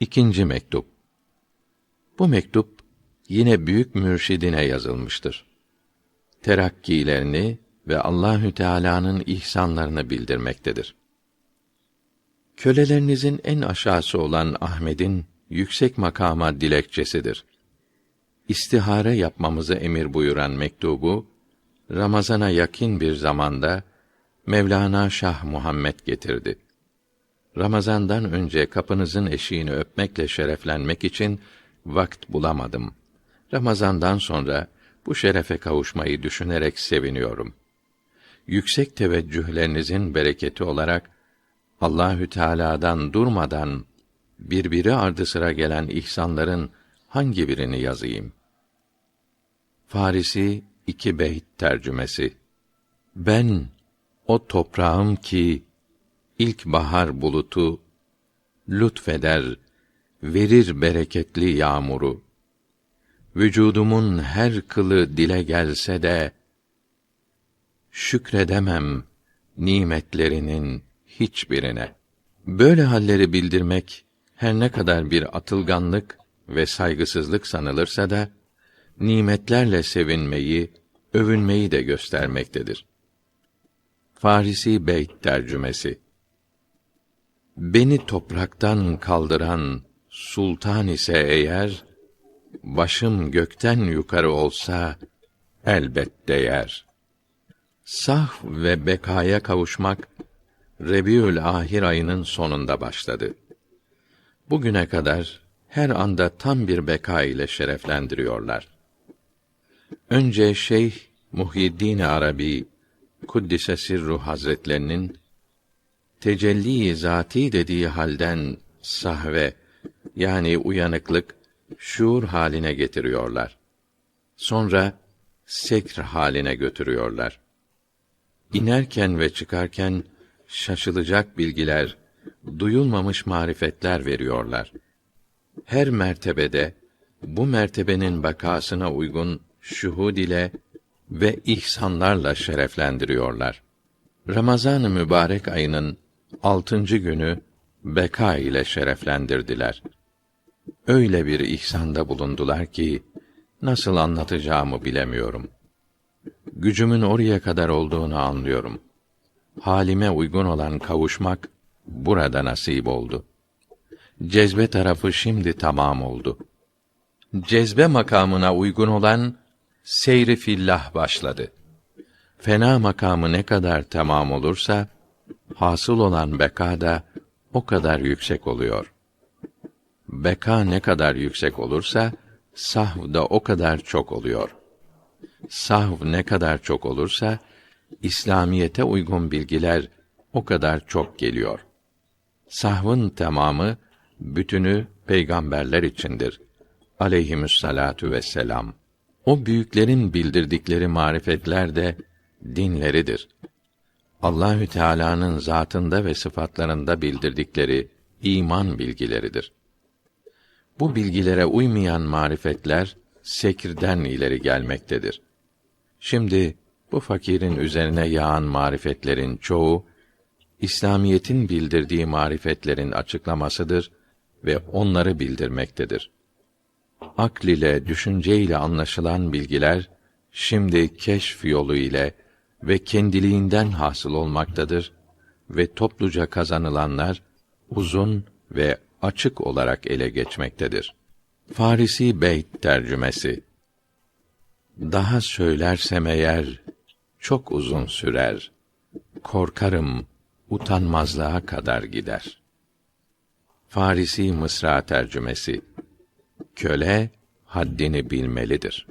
İkinci mektup. Bu mektup yine büyük mürşidine yazılmıştır. Terakkilerini ve Allahü Teala'nın ihsanlarını bildirmektedir. Kölelerinizin en aşağısı olan Ahmet'in yüksek makama dilekçesidir. İstihare yapmamızı emir buyuran mektubu Ramazana yakın bir zamanda Mevlana Şah Muhammed getirdi. Ramazandan önce kapınızın eşiğini öpmekle şereflenmek için vakt bulamadım. Ramazandan sonra bu şerefe kavuşmayı düşünerek seviniyorum. Yüksek teveccühlerinizin bereketi olarak Allahü Teala'dan durmadan birbiri ardı sıra gelen ihsanların hangi birini yazayım? Farisi 2 beyt tercümesi. Ben o toprağım ki ilk bahar bulutu lütfeder, verir bereketli yağmuru. Vücudumun her kılı dile gelse de şükredemem nimetlerinin hiçbirine. Böyle halleri bildirmek her ne kadar bir atılganlık ve saygısızlık sanılırsa da nimetlerle sevinmeyi, övünmeyi de göstermektedir. Farisi Beyt tercümesi Beni topraktan kaldıran sultan ise eğer, başım gökten yukarı olsa, elbet değer. Sah ve bekaya kavuşmak, Rebiül Ahir ayının sonunda başladı. Bugüne kadar, her anda tam bir beka ile şereflendiriyorlar. Önce Şeyh Muhyiddin Arabi Kuddise Sirru Hazretlerinin tecelli zati dediği halden sahve yani uyanıklık şuur haline getiriyorlar. Sonra sekr haline götürüyorlar. İnerken ve çıkarken şaşılacak bilgiler, duyulmamış marifetler veriyorlar. Her mertebede bu mertebenin bakasına uygun şuhud ile ve ihsanlarla şereflendiriyorlar. Ramazan-ı mübarek ayının altıncı günü beka ile şereflendirdiler. Öyle bir ihsanda bulundular ki nasıl anlatacağımı bilemiyorum. Gücümün oraya kadar olduğunu anlıyorum. Halime uygun olan kavuşmak burada nasip oldu. Cezbe tarafı şimdi tamam oldu. Cezbe makamına uygun olan seyri fillah başladı. Fena makamı ne kadar tamam olursa hasıl olan beka da o kadar yüksek oluyor. Beka ne kadar yüksek olursa sahv da o kadar çok oluyor. Sahv ne kadar çok olursa İslamiyete uygun bilgiler o kadar çok geliyor. Sahvın tamamı bütünü peygamberler içindir. Aleyhimüssalatu vesselam. O büyüklerin bildirdikleri marifetler de dinleridir. Allahü Teala'nın zatında ve sıfatlarında bildirdikleri iman bilgileridir. Bu bilgilere uymayan marifetler sekirden ileri gelmektedir. Şimdi bu fakirin üzerine yağan marifetlerin çoğu İslamiyetin bildirdiği marifetlerin açıklamasıdır ve onları bildirmektedir. Akl ile, düşünce ile anlaşılan bilgiler şimdi keşf yolu ile ve kendiliğinden hasıl olmaktadır ve topluca kazanılanlar uzun ve açık olarak ele geçmektedir. Farisi Beyt tercümesi Daha söylersem eğer çok uzun sürer. Korkarım utanmazlığa kadar gider. Farisi Mısra tercümesi Köle haddini bilmelidir.